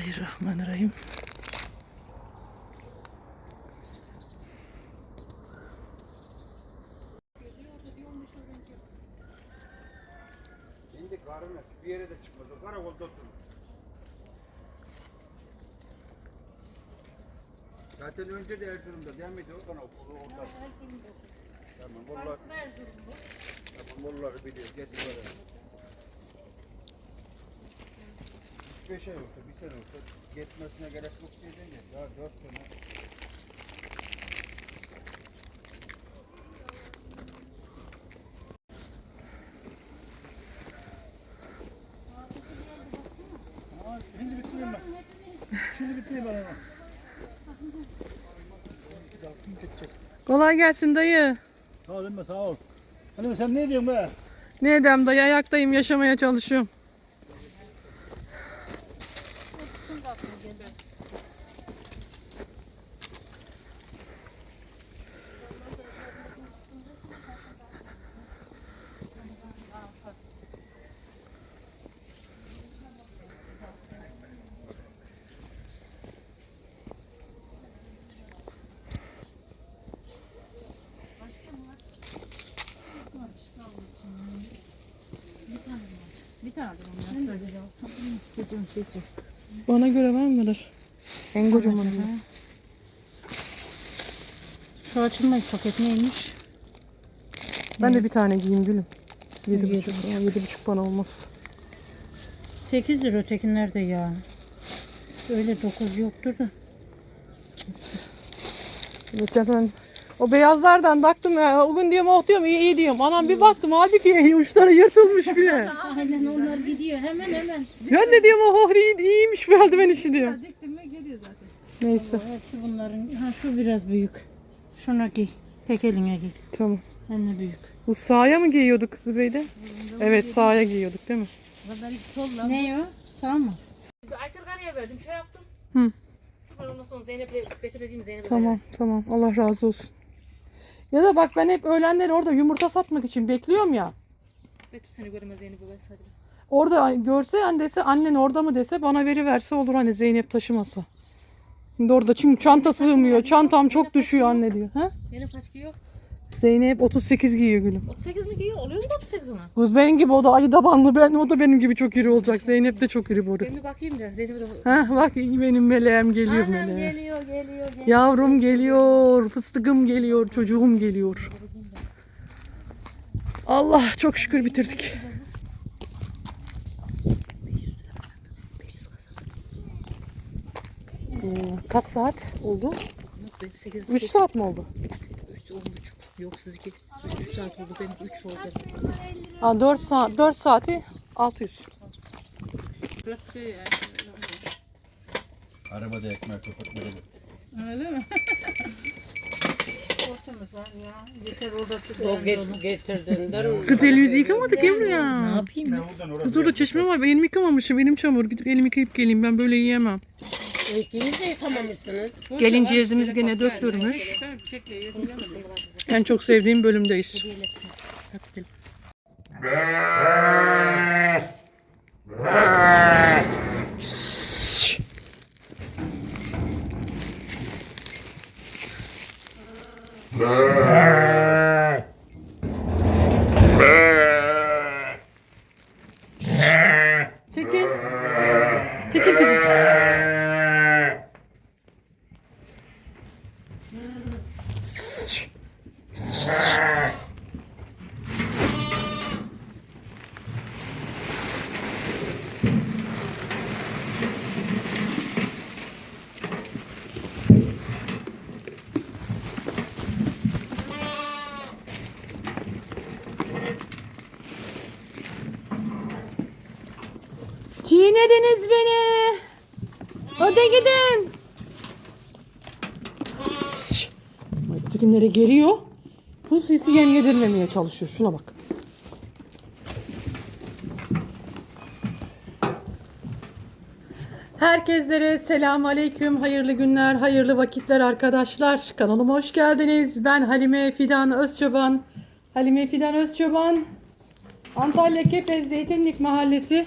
Bismillahirrahmanirrahim. Şimdi karnı bir yere de çıkmaz. O karakolda oturur. Zaten önce de Erzurum'da değil miydi o kana okulu orada. Tamam onlar. Tamam onları biliyor. Getiriyorlar. Beş ay olsa, bir sene olsa gitmesine gerek yok diyeceksin ya. Ya dört sene. Şimdi bitireyim ben. Şimdi bitireyim ben gidecek. Kolay gelsin dayı. Sağ ol Emre sağ ol. Hanım sen ne diyorsun be? Ne edem dayı ayaktayım yaşamaya çalışıyorum. Bir tane de ondan söyleyeceğim. Seçecek. Bana göre var mıdır? En kocaman. Şu açılmayız paket neymiş? Ben de bir tane giyeyim gülüm. Yedi Yedi buçuk. Yedi buçuk bana olmaz. 8 lira ötekinlerde ya. Öyle 9 yoktur da. Geçen sene o beyazlardan baktım ya. O gün diyorum oh diyorum iyi iyi diyorum. Anam bir baktım halbuki uçları yırtılmış bile. Aynen onlar gidiyor hemen hemen. ben de diyorum oh iyi, iyiymiş bu eldiven işi diyorum. Neyse Hepsi bunların. Ha şu biraz büyük. Şuna giy. Tek eline giy. tamam. En de büyük. Bu sahaya mı giyiyorduk Zübeyde? Evet sahaya giyiyorduk değil mi? Ne o? Sağ mı? Aysel Kara'ya verdim şey yaptım. Hı. Ben ondan sonra Zeynep'le Betül dediğim Zeynep'e Tamam tamam Allah razı olsun. Ya da bak ben hep öğlenleri orada yumurta satmak için bekliyorum ya. Betül seni görmez Zeynep'e versin hadi. Orada görse yani dese annen orada mı dese bana veri verse olur hani Zeynep taşımasa. Şimdi orada çünkü çanta sığmıyor. Çantam çok düşüyor anne diyor. Ha? Zeynep kaç giyiyor? Zeynep 38 giyiyor gülüm. 38 mi giyiyor? Oluyor mu da 38 ona? Kız benim gibi o da ayı tabanlı ben o da benim gibi çok iri olacak. Zeynep de çok iri boru. Ben bir bakayım da Zeynep'e de... Ha bak benim meleğim geliyor Anam meleğim. geliyor geliyor geliyor. Yavrum geliyor, fıstıkım geliyor, çocuğum geliyor. Allah çok şükür bitirdik. Kaç saat oldu? Ben 8 3 saat mi oldu? 3 10 buçuk. Yok siz 2 3 saat oldu benim 3 oldu. Ha, 4 saat 4 saati 600. Arabada ekmek kapatmaları. Öyle mi? Ortamız var ya. Yeter orada O get, getirdiğinden Kız elimizi yıkamadık Emre Ne ya. yapayım? Ben Kız orada çeşme var. Ben elimi yıkamamışım. Elim çamur. Gidip elimi yıkayıp geleyim. Ben böyle yiyemem. ikiniz de yıkamamışsınız. Gelin cihazımız gene döktürmüş. En çok sevdiğim bölümdeyiz. Hadi Çiğnediniz beni. Hadi gidin. Ötekinlere geliyor. Bu sesi yem yedirmemeye çalışıyor. Şuna bak. Herkeslere selam aleyküm, hayırlı günler, hayırlı vakitler arkadaşlar. Kanalıma hoş geldiniz. Ben Halime Fidan Özçoban. Halime Fidan Özçoban. Antalya Kepez Zeytinlik Mahallesi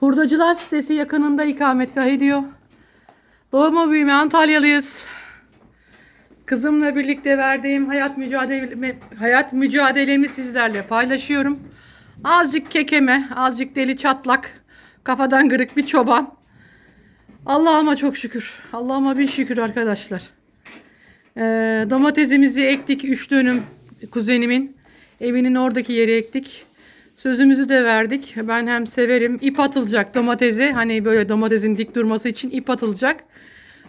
Hurdacılar sitesi yakınında ikametgah ediyor. Doğma büyüme Antalyalıyız. Kızımla birlikte verdiğim hayat mücadele hayat mücadelemi sizlerle paylaşıyorum. Azıcık kekeme, azıcık deli çatlak, kafadan kırık bir çoban. Allah'ıma çok şükür. Allah'ıma bir şükür arkadaşlar. Ee, domatesimizi ektik 3 dönüm kuzenimin evinin oradaki yere ektik. Sözümüzü de verdik. Ben hem severim. ip atılacak domatese. Hani böyle domatesin dik durması için ip atılacak.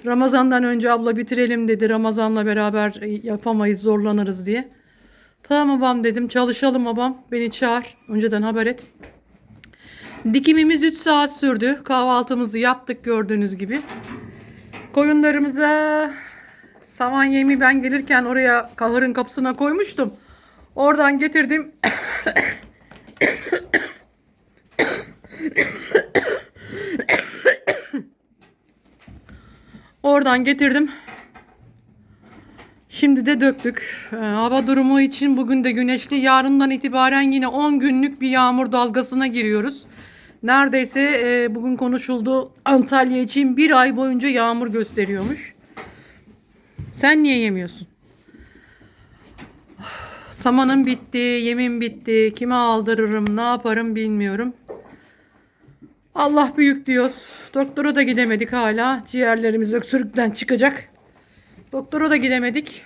Ramazan'dan önce abla bitirelim dedi. Ramazan'la beraber yapamayız zorlanırız diye. Tamam babam dedim. Çalışalım babam. Beni çağır. Önceden haber et. Dikimimiz 3 saat sürdü. Kahvaltımızı yaptık gördüğünüz gibi. Koyunlarımıza saman yemi ben gelirken oraya kahırın kapısına koymuştum. Oradan getirdim. Oradan getirdim. Şimdi de döktük. Ee, hava durumu için bugün de güneşli. Yarından itibaren yine 10 günlük bir yağmur dalgasına giriyoruz. Neredeyse e, bugün konuşuldu Antalya için bir ay boyunca yağmur gösteriyormuş. Sen niye yemiyorsun? Samanım bitti, yemim bitti. Kime aldırırım, ne yaparım bilmiyorum. Allah büyük diyoruz. Doktora da gidemedik hala. Ciğerlerimiz öksürükten çıkacak. Doktora da gidemedik.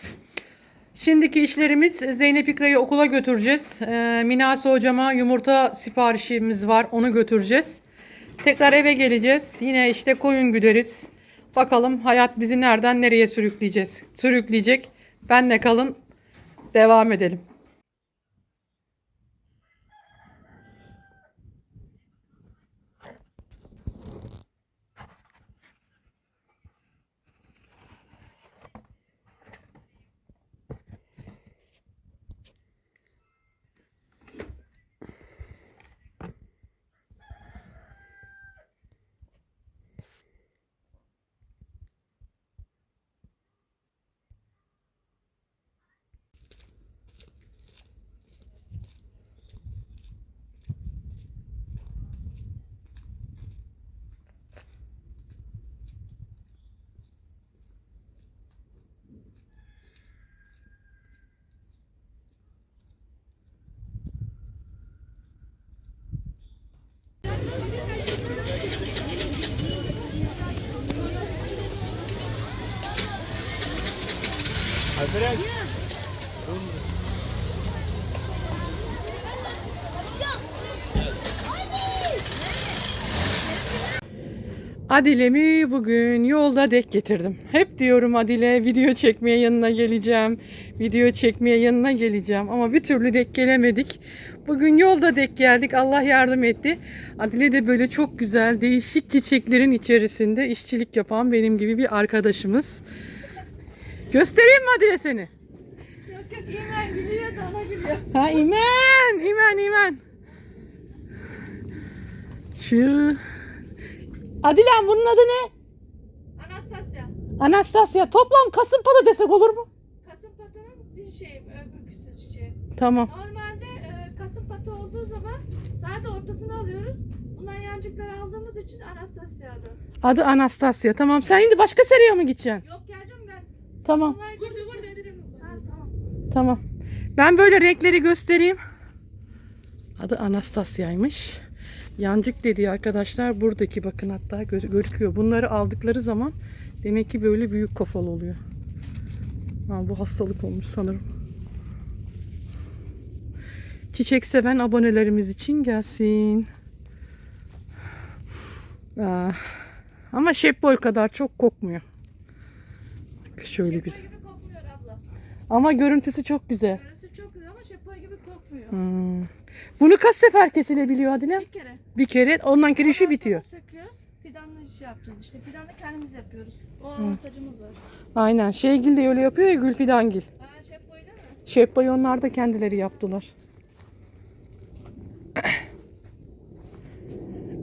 Şimdiki işlerimiz Zeynep İkra'yı okula götüreceğiz. Ee, Minase hocama yumurta siparişimiz var. Onu götüreceğiz. Tekrar eve geleceğiz. Yine işte koyun güderiz. Bakalım hayat bizi nereden nereye sürükleyeceğiz. Sürükleyecek. Benle kalın. Devam edelim. Adile'mi bugün yolda dek getirdim. Hep diyorum Adile video çekmeye yanına geleceğim. Video çekmeye yanına geleceğim. Ama bir türlü dek gelemedik. Bugün yolda dek geldik. Allah yardım etti. Adile de böyle çok güzel değişik çiçeklerin içerisinde işçilik yapan benim gibi bir arkadaşımız. Göstereyim mi Adile seni? Yok yok İmen gülüyor da ona gülüyor. Ha İmen, İmen, İmen. Şu Adilen bunun adı ne? Anastasya. Anastasya. Toplam Kasımpalı desek olur mu? Kasımpatı'nın bir şey, öbür çiçeği. Tamam. Normalde e, kasımpatı olduğu zaman sadece ortasını alıyoruz. Bundan yancıkları aldığımız için Anastasya adı. Adı Anastasya. Tamam. Sen şimdi başka seriye mi gideceksin? Yok geleceğim ben. Tamam. Bunlar burada burada dedim. Ha tamam. Tamam. Ben böyle renkleri göstereyim. Adı Anastasya'ymış. Yancık dediği arkadaşlar buradaki bakın hatta göz, gözüküyor. Bunları aldıkları zaman demek ki böyle büyük kafalı oluyor. Ha, bu hastalık olmuş sanırım. Çiçek seven abonelerimiz için gelsin. Aa, ama şepboy kadar çok kokmuyor. Şöyle güzel. Gibi kokmuyor abla. Ama görüntüsü çok güzel. Görüntüsü çok güzel ama şepoy gibi kokmuyor. Hmm. Bunu kaç sefer kesilebiliyor Adile? Bir kere. Bir kere ondan kere işi Ondan bitiyor. sonra Söküyoruz. Fidanla iş yapacağız işte. Fidanla kendimiz yapıyoruz. O avantajımız var. Aynen. Şeygil de öyle yapıyor ya Gülfidangil. Ha şepoy değil mi? Şehbayı onlar da kendileri yaptılar.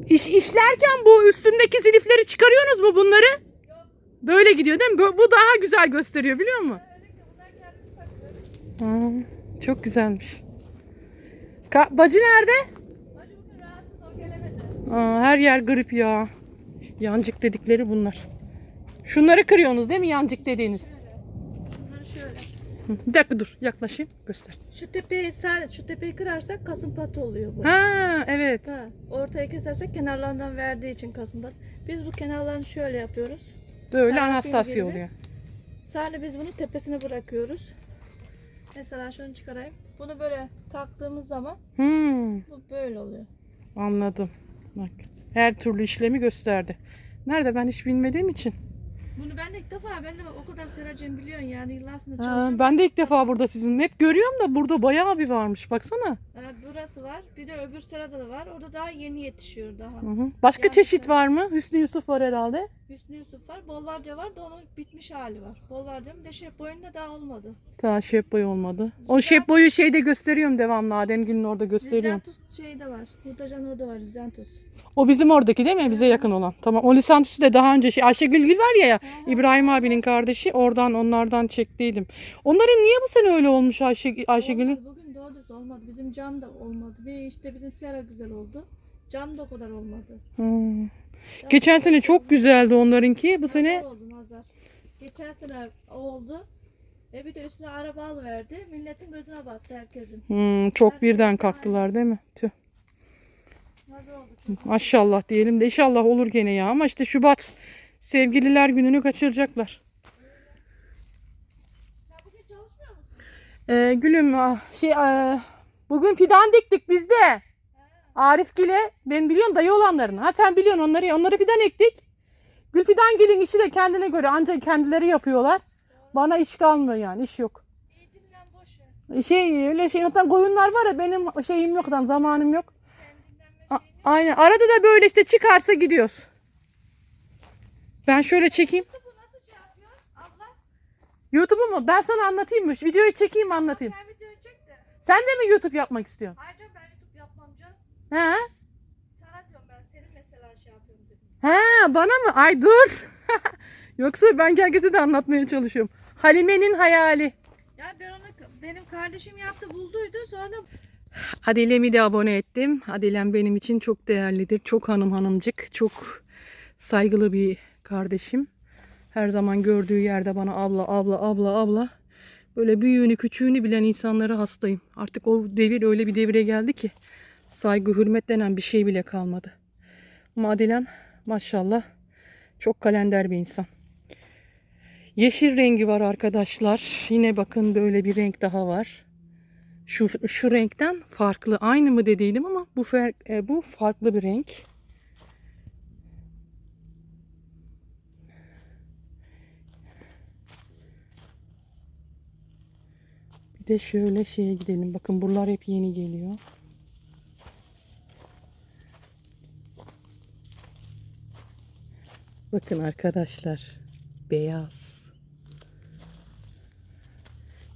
İş, işlerken bu üstündeki zilifleri çıkarıyorsunuz mu bunları? Böyle gidiyor değil mi? Bu, daha güzel gösteriyor biliyor musun? Ha, çok güzelmiş. Ka- bacı nerede? Bacı bugün rahatsız o gelemedi. Aa, her yer grip ya. Yancık dedikleri bunlar. Şunları kırıyorsunuz değil mi yancık dediğiniz? Şöyle. Hı, Bir dakika dur yaklaşayım göster. Şu tepeyi sadece şu tepeyi kırarsak kasım patı oluyor bu. Ha evet. Ha, ortaya kesersek kenarlarından verdiği için kasım patı. Biz bu kenarlarını şöyle yapıyoruz. Böyle Tarafıyla Anastasya oluyor. Sadece biz bunu tepesine bırakıyoruz. Mesela şunu çıkarayım. Bunu böyle taktığımız zaman Hmm, bu böyle oluyor. anladım. Bak her türlü işlemi gösterdi. Nerede ben hiç bilmediğim için. Bunu ben de ilk defa ben de o kadar seracığım biliyorsun yani yıllarında Ha, çalışıyorum. ben de ilk defa burada sizin. Hep görüyorum da burada bayağı bir varmış. Baksana. Ee, burası var. Bir de öbür sırada da var. Orada daha yeni yetişiyor daha. Hı hı. Başka Yani çeşit var mı? Hüsnü Yusuf var herhalde. Hüsnü Yusuf var. Bolvardiya var da onun bitmiş hali var. Bolvardiya bir de şey boyunda daha olmadı. Daha şef boyu olmadı. O şef boyu şeyde gösteriyorum devamlı. Ademgil'in orada gösteriyorum. Rizentus şeyde var. Hurdacan orada var Rizentus. O bizim oradaki değil mi? Bize yakın olan. Tamam. O lisansı de daha önce şey Ayşegül Gül var ya ya. İbrahim abinin kardeşi. Oradan onlardan çektiydim. Onların niye bu sene öyle olmuş Ayşe, Ayşegül'ün? Olmadı, Bugün doğru düz olmadı. Bizim cam da olmadı. Bir işte bizim sera güzel oldu. Cam da o kadar olmadı. Hmm. Geçen sene çok güzeldi onlarınki. Bu sene Nazar oldu nazar. Geçen sene oldu. E bir de üstüne araba alıverdi. Milletin gözüne battı herkesin. Hmm, çok birden kalktılar değil mi? Tüh. Maşallah diyelim de inşallah olur gene ya. Ama işte Şubat sevgililer gününü kaçıracaklar. Ee, gülüm ah, şey ah, bugün fidan diktik biz de. Arif Gil'e ben biliyorsun dayı olanlarını. Ha sen biliyorsun onları. Onları fidan ektik. Gül fidan Gil'in işi de kendine göre ancak kendileri yapıyorlar. Bana iş kalmıyor yani iş yok. Şey öyle şey zaten koyunlar var ya benim şeyim yok zamanım yok. Aynen arada da böyle işte çıkarsa gidiyoruz. Ben şöyle çekeyim. Nasıl şey YouTube'u mu? Ben sana anlatayım mı? Videoyu çekeyim anlatayım. sen videoyu çek de. Sen de mi YouTube yapmak istiyorsun? Ayrıca ben YouTube yapmam canım. He? Sana diyorum ben senin mesela şey yapıyorum dedim. He bana mı? Ay dur. Yoksa ben herkese de anlatmaya çalışıyorum. Halime'nin hayali. Ya ben onu benim kardeşim yaptı bulduydu sonra Adile'mi de abone ettim. Adilem benim için çok değerlidir. Çok hanım hanımcık. Çok saygılı bir kardeşim. Her zaman gördüğü yerde bana abla abla abla abla. Böyle büyüğünü küçüğünü bilen insanlara hastayım. Artık o devir öyle bir devire geldi ki saygı hürmet denen bir şey bile kalmadı. Ama maşallah çok kalender bir insan. Yeşil rengi var arkadaşlar. Yine bakın böyle bir renk daha var. Şu, şu renkten farklı. Aynı mı dediydim ama bu fer, e, bu farklı bir renk. Bir de şöyle şeye gidelim. Bakın buralar hep yeni geliyor. Bakın arkadaşlar. Beyaz.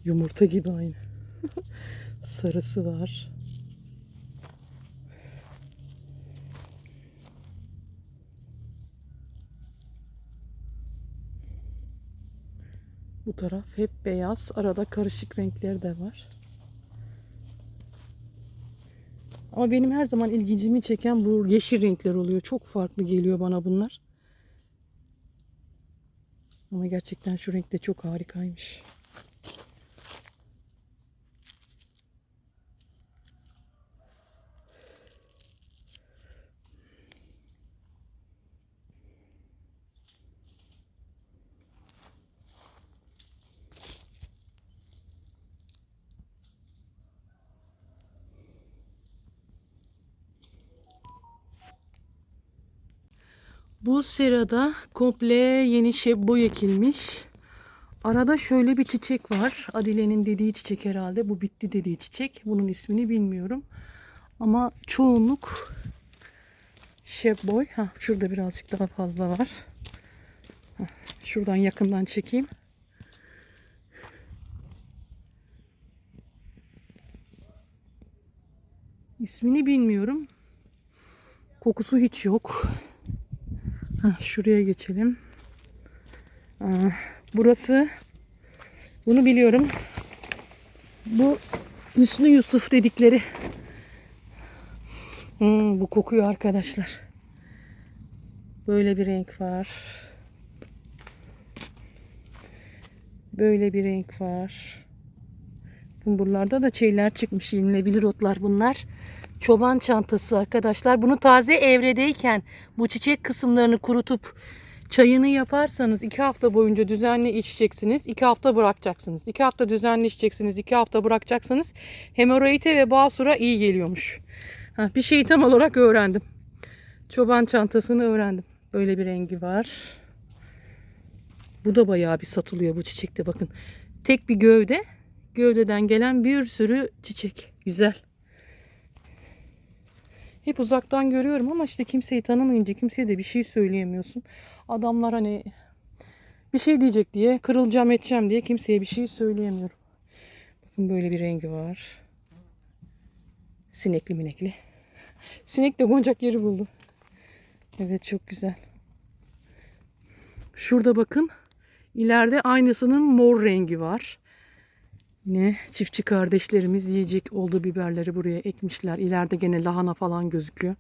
Yumurta gibi aynı. Sarısı var. Bu taraf hep beyaz. Arada karışık renkleri de var. Ama benim her zaman ilgicimi çeken bu yeşil renkler oluyor. Çok farklı geliyor bana bunlar. Ama gerçekten şu renk de çok harikaymış. Bu serada komple yeni şebboy ekilmiş. Arada şöyle bir çiçek var. Adile'nin dediği çiçek herhalde. Bu bitti dediği çiçek. Bunun ismini bilmiyorum. Ama çoğunluk şebboy. Ha, şurada birazcık daha fazla var. Şuradan yakından çekeyim. İsmini bilmiyorum. Kokusu hiç yok. Şuraya geçelim. Aa, burası bunu biliyorum. Bu Hüsnü Yusuf dedikleri Hmm, bu kokuyor arkadaşlar. Böyle bir renk var. Böyle bir renk var. Buralarda da şeyler çıkmış. Yenilebilir otlar bunlar. Çoban çantası arkadaşlar. Bunu taze evredeyken bu çiçek kısımlarını kurutup çayını yaparsanız iki hafta boyunca düzenli içeceksiniz. iki hafta bırakacaksınız. iki hafta düzenli içeceksiniz. iki hafta bırakacaksınız. Hemoroide ve basura iyi geliyormuş. Ha, bir şeyi tam olarak öğrendim. Çoban çantasını öğrendim. Böyle bir rengi var. Bu da bayağı bir satılıyor bu çiçekte bakın. Tek bir gövde. Gövdeden gelen bir sürü çiçek. Güzel. Hep uzaktan görüyorum ama işte kimseyi tanımayınca kimseye de bir şey söyleyemiyorsun. Adamlar hani bir şey diyecek diye kırılacağım edeceğim diye kimseye bir şey söyleyemiyorum. Bakın böyle bir rengi var. Sinekli minekli. Sinek de goncak yeri buldu. Evet çok güzel. Şurada bakın. İleride aynısının mor rengi var. Yine çiftçi kardeşlerimiz yiyecek olduğu biberleri buraya ekmişler. İleride gene lahana falan gözüküyor.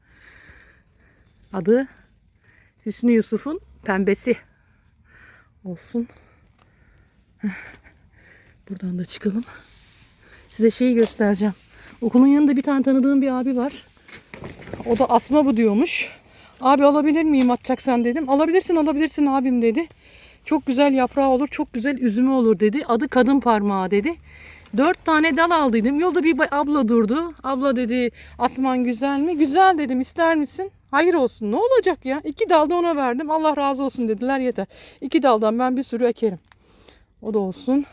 Adı Hüsnü Yusuf'un pembesi olsun. Buradan da çıkalım. Size şeyi göstereceğim. Okulun yanında bir tane tanıdığım bir abi var. O da asma bu diyormuş. Abi alabilir miyim atacaksan dedim. Alabilirsin alabilirsin abim dedi. Çok güzel yaprağı olur, çok güzel üzümü olur dedi. Adı kadın parmağı dedi. Dört tane dal aldıydım. Yolda bir abla durdu. Abla dedi asman güzel mi? Güzel dedim ister misin? Hayır olsun ne olacak ya? İki dal da ona verdim. Allah razı olsun dediler yeter. İki daldan ben bir sürü ekerim. O da olsun.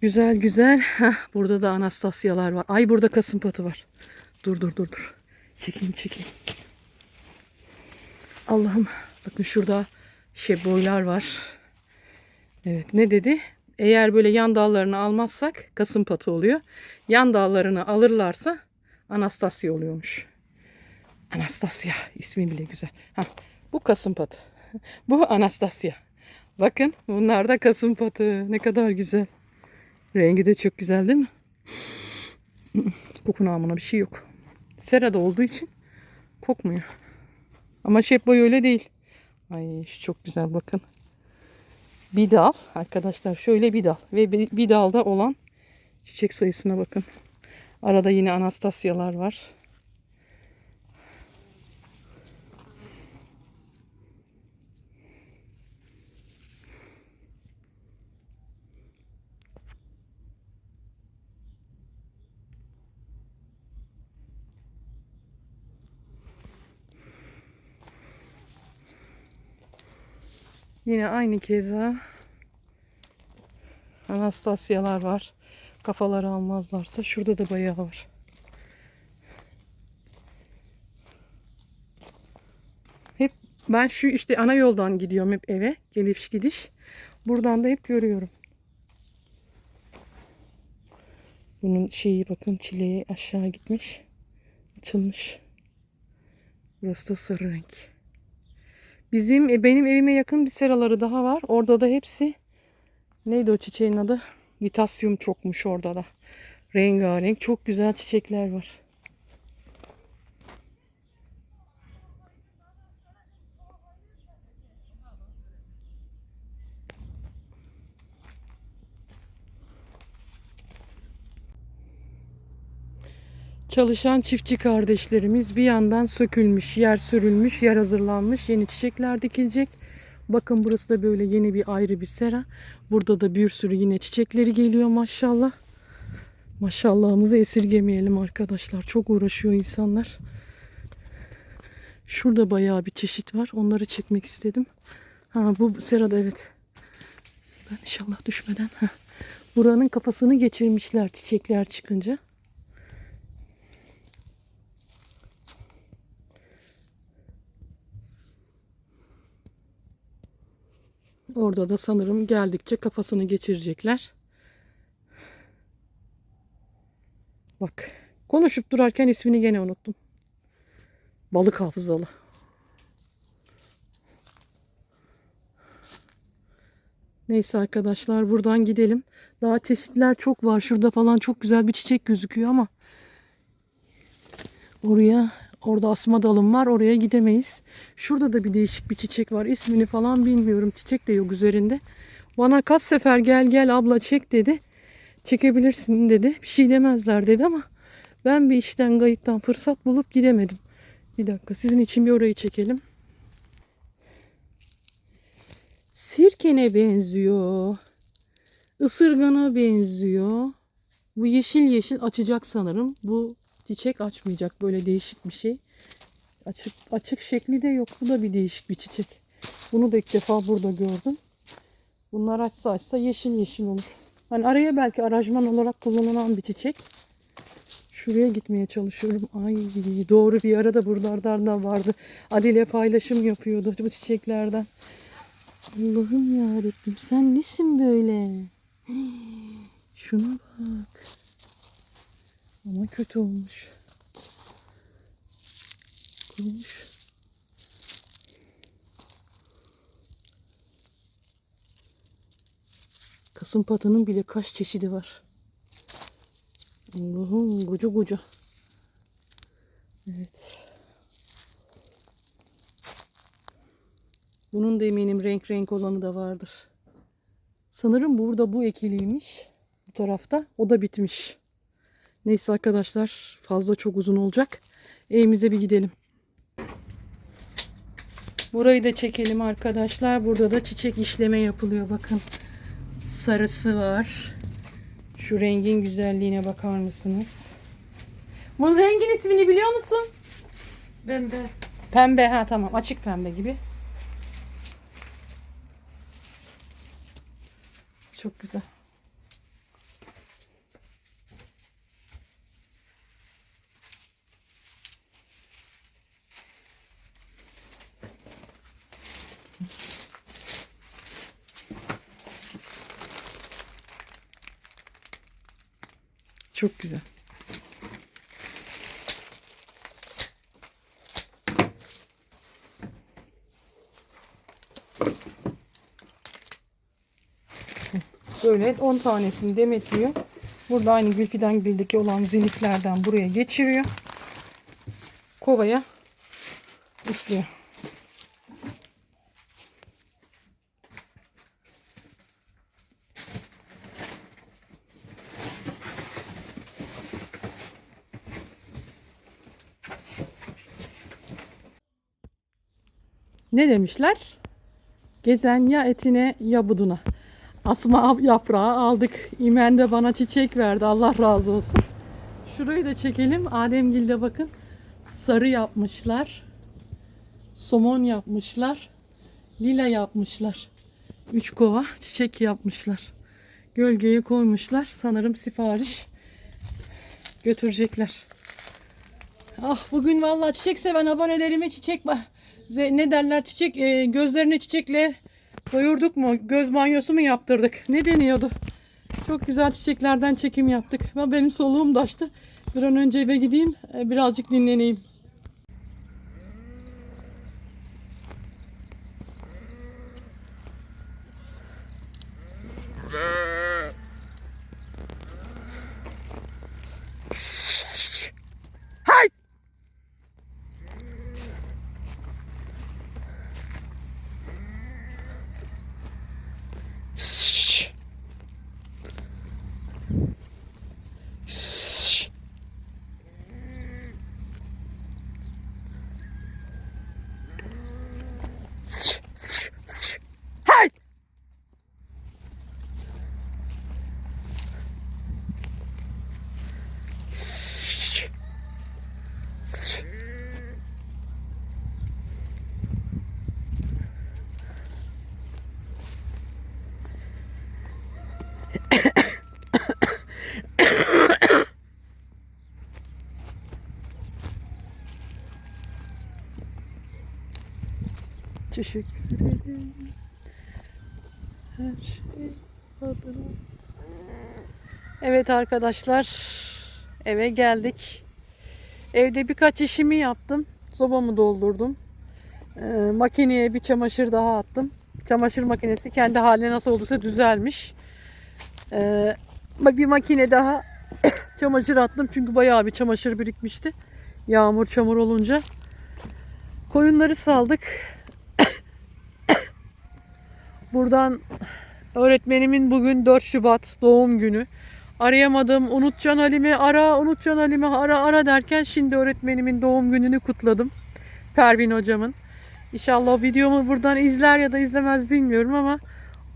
Güzel güzel. Heh, burada da Anastasyalar var. Ay burada kasımpatı var. Dur dur dur dur. Çekeyim çekeyim. Allah'ım bakın şurada şeboylar var. Evet ne dedi? Eğer böyle yan dallarını almazsak kasımpatı oluyor. Yan dallarını alırlarsa Anastasya oluyormuş. Anastasya ismi bile güzel. Ha, bu kasımpatı. Bu Anastasya. Bakın bunlar da kasımpatı. Ne kadar güzel. Rengi de çok güzel değil mi? Koku namına bir şey yok. Serada olduğu için kokmuyor. Ama şefboy öyle değil. Ay şu çok güzel bakın. Bir dal arkadaşlar şöyle bir dal ve bir dalda olan çiçek sayısına bakın. Arada yine Anastasyalar var. Yine aynı keza Anastasyalar var. Kafaları almazlarsa şurada da bayağı var. Hep ben şu işte ana yoldan gidiyorum hep eve. Geliş gidiş. Buradan da hep görüyorum. Bunun şeyi bakın çileği aşağı gitmiş. Açılmış. Burası da sarı renk. Bizim e, benim evime yakın bir seraları daha var. Orada da hepsi neydi o çiçeğin adı? Litasyum çokmuş orada da. Rengarenk çok güzel çiçekler var. Çalışan çiftçi kardeşlerimiz bir yandan sökülmüş, yer sürülmüş, yer hazırlanmış, yeni çiçekler dikilecek. Bakın burası da böyle yeni bir ayrı bir sera. Burada da bir sürü yine çiçekleri geliyor maşallah. Maşallahımızı esirgemeyelim arkadaşlar. Çok uğraşıyor insanlar. Şurada bayağı bir çeşit var. Onları çekmek istedim. Ha bu serada evet. Ben inşallah düşmeden. Heh. Buranın kafasını geçirmişler çiçekler çıkınca. Orada da sanırım geldikçe kafasını geçirecekler. Bak. Konuşup durarken ismini gene unuttum. Balık hafızalı. Neyse arkadaşlar buradan gidelim. Daha çeşitler çok var. Şurada falan çok güzel bir çiçek gözüküyor ama Oraya orada asma dalım var. Oraya gidemeyiz. Şurada da bir değişik bir çiçek var. İsmini falan bilmiyorum. Çiçek de yok üzerinde. Bana kaç sefer gel gel abla çek dedi. Çekebilirsin dedi. Bir şey demezler dedi ama ben bir işten kayıttan fırsat bulup gidemedim. Bir dakika sizin için bir orayı çekelim. Sirkene benziyor. Isırgana benziyor. Bu yeşil yeşil açacak sanırım. Bu çiçek açmayacak. Böyle değişik bir şey. Açık, açık şekli de yok. Bu da bir değişik bir çiçek. Bunu da ilk defa burada gördüm. Bunlar açsa açsa yeşil yeşil olur. Hani araya belki arajman olarak kullanılan bir çiçek. Şuraya gitmeye çalışıyorum. Ay doğru bir arada buralardan vardı. Adile paylaşım yapıyordu bu çiçeklerden. Allah'ım ya sen nesin böyle? Şuna bak. Ama kötü olmuş. Kurumuş. Kasım patının bile kaç çeşidi var. Allah'ım gucu gucu. Evet. Bunun da eminim renk renk olanı da vardır. Sanırım burada bu ekiliymiş. Bu tarafta. O da bitmiş. Neyse arkadaşlar fazla çok uzun olacak. Evimize bir gidelim. Burayı da çekelim arkadaşlar. Burada da çiçek işleme yapılıyor. Bakın. Sarısı var. Şu rengin güzelliğine bakar mısınız? Bunun rengin ismini biliyor musun? Pembe. Pembe ha tamam açık pembe gibi. Çok güzel. Çok güzel. Böyle 10 tanesini demetliyor. Burada aynı Gülfidan Gül'deki olan ziliklerden buraya geçiriyor. Kovaya ıslıyor. Ne demişler? Gezen ya etine ya buduna. Asma yaprağı aldık. İmen de bana çiçek verdi. Allah razı olsun. Şurayı da çekelim. Ademgil'de bakın. Sarı yapmışlar. Somon yapmışlar. Lila yapmışlar. Üç kova çiçek yapmışlar. Gölgeye koymuşlar. Sanırım sipariş götürecekler. Ah bugün vallahi çiçek seven abonelerime çiçek ne derler çiçek e, gözlerini çiçekle doyurduk mu? Göz banyosu mu yaptırdık? Ne deniyordu? Çok güzel çiçeklerden çekim yaptık. Benim soluğum taştı. Bir an önce eve gideyim, e, birazcık dinleneyim. Teşekkür ederim. Her şey adına. Evet arkadaşlar. Eve geldik. Evde birkaç işimi yaptım. Sobamı doldurdum. Ee, makineye bir çamaşır daha attım. Çamaşır makinesi kendi haline nasıl olduysa düzelmiş. Ee, bir makine daha çamaşır attım çünkü bayağı bir çamaşır birikmişti. Yağmur çamur olunca. Koyunları saldık. Buradan öğretmenimin bugün 4 Şubat doğum günü. Arayamadım. Unutcan Halim'i ara, Unutcan Halim'i ara ara derken şimdi öğretmenimin doğum gününü kutladım. Pervin hocamın. İnşallah videomu buradan izler ya da izlemez bilmiyorum ama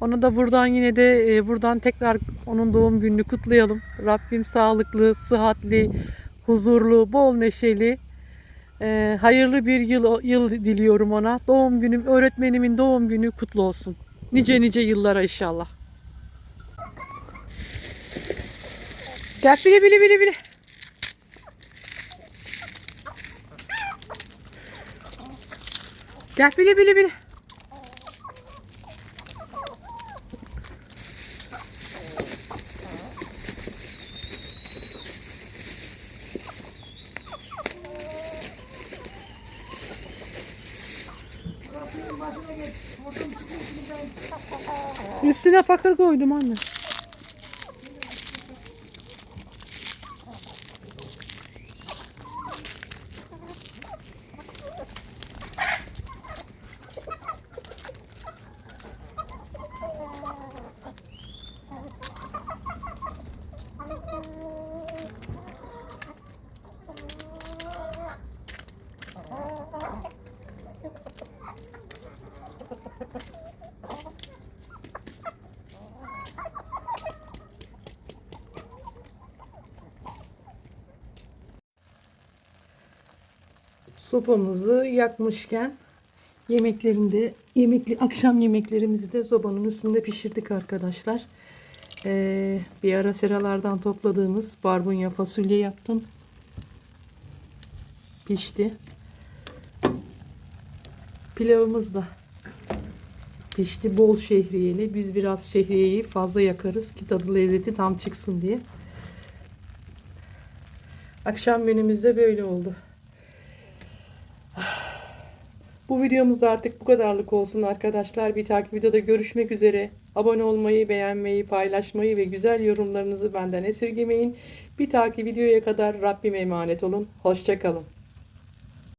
ona da buradan yine de e, buradan tekrar onun doğum gününü kutlayalım. Rabbim sağlıklı, sıhhatli, huzurlu, bol neşeli, e, hayırlı bir yıl yıl diliyorum ona. Doğum günüm, öğretmenimin doğum günü kutlu olsun. Nice nice yıllara inşallah. Gel bile bile bile bile. Gel bile bile bile. Üstüne fakir koydum anne. Sopamızı yakmışken yemeklerinde yemekli akşam yemeklerimizi de sobanın üstünde pişirdik arkadaşlar. Ee, bir ara seralardan topladığımız barbunya fasulye yaptım. Pişti. Pilavımız da pişti. Bol şehriyeli. Biz biraz şehriyeyi fazla yakarız ki tadı lezzeti tam çıksın diye. Akşam menümüz de böyle oldu. Bu videomuz artık bu kadarlık olsun arkadaşlar. Bir takip videoda görüşmek üzere. Abone olmayı, beğenmeyi, paylaşmayı ve güzel yorumlarınızı benden esirgemeyin. Bir takip videoya kadar Rabbime emanet olun. Hoşçakalın.